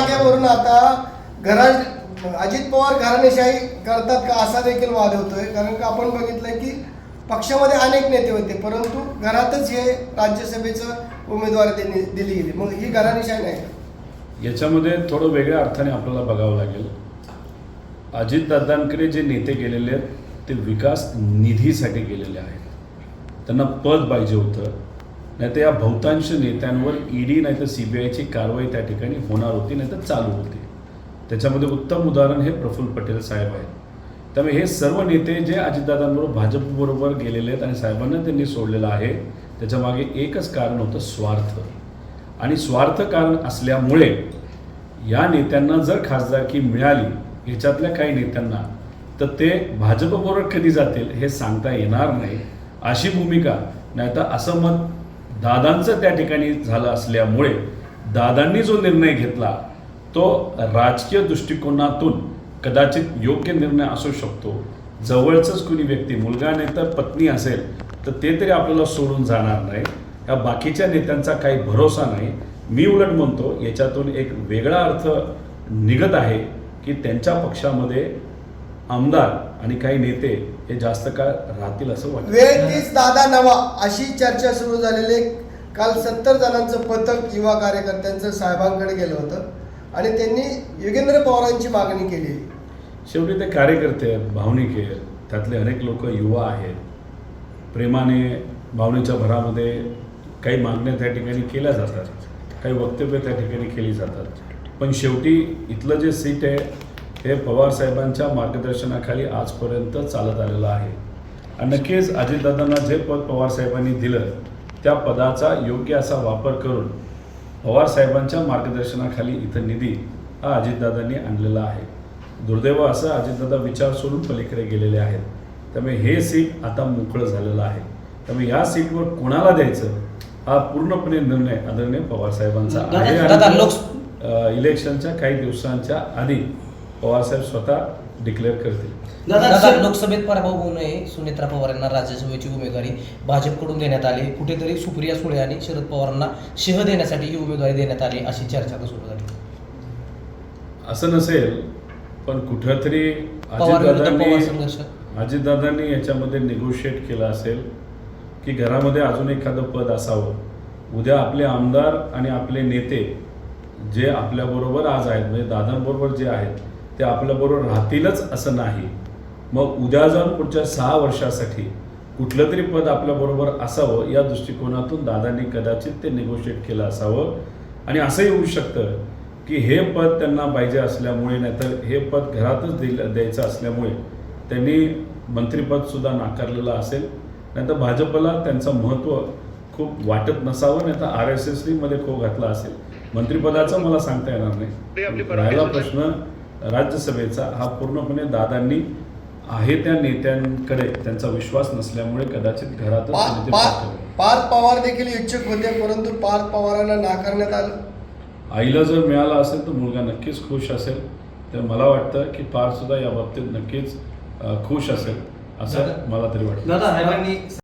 जागेवरून आता घरा अजित पवार घराणेशाही करतात का असा देखील वाद होतोय. कारण का आपण बघितलंय की पक्षामध्ये अनेक नेते होते परंतु घरातच हे राज्यसभेचं उमेदवारी दिली गेली. मग ही घराणेशाही नाही का? याच्यामध्ये थोडं वेगळ्या अर्थाने आपल्याला बघावं लागेल. अजितदादांकडे जे नेते गेलेले आहेत ते विकास निधीसाठी गेलेले आहेत. त्यांना पद पाहिजे होतं. नाही तर या बहुतांश नेत्यांवर ईडी नाही तर सी बी आयची कारवाई त्या ठिकाणी होणार होती नाही तर चालू होती. त्याच्यामध्ये उत्तम उदाहरण हे प्रफुल्ल पटेल साहेब आहेत. त्यामुळे हे सर्व नेते जे अजितदादांबरोबर भाजपबरोबर गेलेले आहेत आणि साहेबांना त्यांनी सोडलेलं आहे त्याच्यामागे एकच कारण होतं स्वार्थ. आणि स्वार्थ कारण असल्यामुळे या नेत्यांना जर खासदारकी मिळाली याच्यातल्या काही नेत्यांना तर ते भाजपबरोबर कधी जातील हे सांगता येणार नाही. अशी भूमिका नाही तर असं मत दादांचं त्या ठिकाणी झालं असल्यामुळे दादांनी जो निर्णय घेतला तो राजकीय दृष्टिकोनातून कदाचित योग्य निर्णय असू शकतो. जवळचंच कुणी व्यक्ती मुलगा नाही तर पत्नी असेल तर ते तरी आपल्याला सोडून जाणार नाही. या बाकीच्या नेत्यांचा काही भरोसा नाही. मी उलट म्हणतो याच्यातून एक वेगळा अर्थ निघत आहे की त्यांच्या पक्षामध्ये आमदार आणि काही नेते हे जास्त काळ राहतील असं वाटतं. वेळ तीच दादा नवा अशी चर्चा सुरू झालेली. काल सत्तर जणांचं पथक युवा कार्यकर्त्यांचं साहेबांकडे गेलं होतं आणि त्यांनी योगेंद्र पवारांची मागणी केली. शेवटी ते कार्यकर्ते आहेत भावनिक आहेत. त्यातले अनेक लोक युवा आहेत. प्रेमाने भावनेच्या भरामध्ये काही मागण्या त्या ठिकाणी केल्या जातात. काही वक्तव्य त्या ठिकाणी केली जातात. पण शेवटी इथलं जे सीट आहे हे पवार साहेबांच्या मार्गदर्शनाखाली आजपर्यंत चालत आलेलं आहे. आणि नक्कीच अजितदादांना जे पद पवार साहेबांनी दिलं त्या पदाचा योग्य असा वापर करून पवार साहेबांच्या मार्गदर्शनाखाली इथं निधी हा अजितदादांनी आणलेला आहे. दुर्दैव असं अजितदादा विचार सोडून पलीकडे गेलेले आहेत. त्यामुळे हे सीट आता मोकळं झालेलं आहे. त्यामुळे या सीटवर कोणाला द्यायचं हा पूर्णपणे निर्णय आदरणीय पवार साहेबांचा आहे. इलेक्शनच्या काही दिवसांच्या आधी पवारसाहेब स्वतः डिक्लेअर करतील. दादा लोकसभेत पराभव होऊ नये सुनेत्रा पवार यांना राज्यसभेची उमेदवारी भाजपकडून देण्यात आली. कुठेतरी सुप्रिया सुळे आणि शरद पवारांना शेह देण्यासाठी ही उमेदवारी देण्यात आली अशी चर्चा आता सुरू झाली? असं नसेल पण कुठंतरी पवार विरुद्ध पवार अजितदादांनी संघर्ष. अजितदादांनी याच्यामध्ये निगोशिएट केलं असेल की घरामध्ये अजून एखादं पद असावं. उद्या आपले आमदार आणि आपले नेते जे आपल्याबरोबर आज आहेत म्हणजे दादांबरोबर जे आहेत ते आपल्याबरोबर राहतीलच असं नाही. मग उद्या जाऊन पुढच्या सहा वर्षासाठी कुठलं तरी पद आपल्याबरोबर असावं या दृष्टिकोनातून दादांनी कदाचित ते निगोशिएट केलं असावं. आणि असंही होऊ शकतं की हे पद त्यांना पाहिजे असल्यामुळे नाहीतर हे पद घरातच दिलं द्यायचं असल्यामुळे त्यांनी मंत्रिपदसुद्धा नाकारलेलं असेल. नाहीतर भाजपला त्यांचं महत्त्व खूप वाटत नसावं नाही तर आर एस एसमध्ये खो घातला असेल. मंत्रिपदाचा मला सांगता येणार नाही. राहिला प्रश्न. राज्यसभेचा हा पूर्णपणे दादांनी आहे त्या नेत्यांकडे त्यांचा विश्वास नसल्यामुळे कदाचित घरातच पा- त्यांनी ते पा- पाठवलं. पार्थ पवार देखील इच्छुक होते परंतु पार्थ पवारांना नाकारण्यात आलं. आईला जर मिळाला असेल तर मुलगा नक्कीच खुश असेल. तर मला वाटतं की पार सुद्धा या बाबतीत नक्कीच खुश असेल असं मला तरी वाटतं. दादा साहेबांनी